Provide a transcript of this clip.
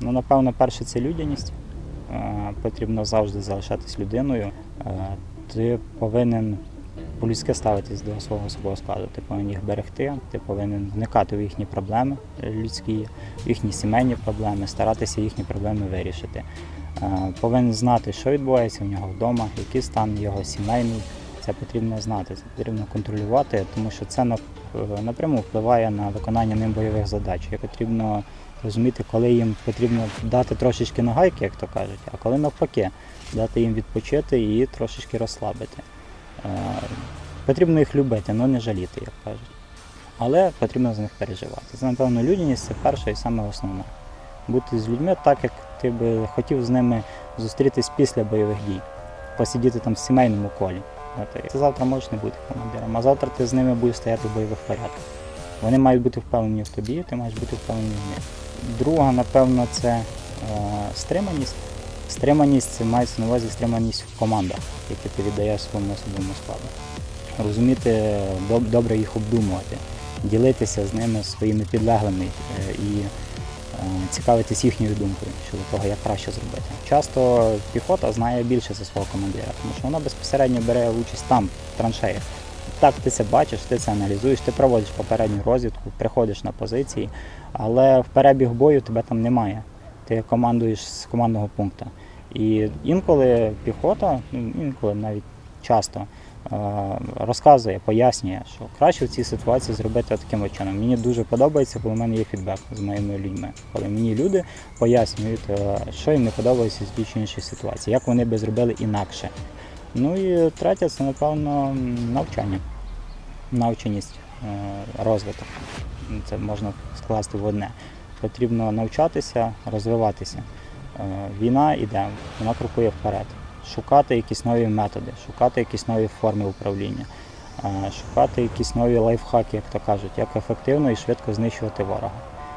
Ну, напевно, перше це людяність. Е, Потрібно завжди залишатись людиною. Е, Ти повинен по-людськи ставитись до свого особового складу. Ти повинен їх берегти, ти повинен вникати в їхні проблеми людські, в їхні сімейні проблеми, старатися їхні проблеми вирішити. Е, Повинен знати, що відбувається у нього вдома, який стан його сімейний. Це потрібно знати, це потрібно контролювати, тому що це е, напряму впливає на виконання ним бойових задач. І потрібно розуміти, коли їм потрібно дати трошечки нагайки, як то кажуть, а коли навпаки, дати їм відпочити і трошечки розслабити. Е, Потрібно їх любити, але не жаліти, як кажуть. Але потрібно з них переживати. Це, напевно, людяність це перше і саме основне. Бути з людьми так, як ти би хотів з ними зустрітись після бойових дій, посидіти там в сімейному колі. Ти завтра можеш не бути командиром, а завтра ти з ними будеш стояти в бойових порядках. Вони мають бути впевнені в тобі, ти маєш бути впевнений в них. Друга, напевно, це е, стриманість. Стриманість це мається на увазі стриманість в командах, які ти віддаєш своєму особовому складу. Розуміти, доб- добре їх обдумувати, ділитися з ними своїми підлеглими е, і цікавитись їхньою думкою щодо того, як краще зробити. Часто піхота знає більше за свого командира, тому що вона безпосередньо бере участь там, в траншеях. Так, ти це бачиш, ти це аналізуєш, ти проводиш попередню розвідку, приходиш на позиції, але в перебіг бою тебе там немає. Ти командуєш з командного пункту. І інколи піхота, ну, інколи навіть часто е, розказує, пояснює, що краще в цій ситуації зробити таким чином. Мені дуже подобається, коли в мене є фідбек з моїми людьми. Коли мені люди пояснюють, е, що їм не подобається з тій чи іншій ситуації, як вони би зробили інакше. Ну і третє, це напевно навчання, навченість, е, розвиток. Це можна скласти в одне. Потрібно навчатися, розвиватися. Е, Війна йде, вона крокує вперед. Шукати якісь нові методи, шукати якісь нові форми управління, е, шукати якісь нові лайфхаки, як то кажуть, як ефективно і швидко знищувати ворога.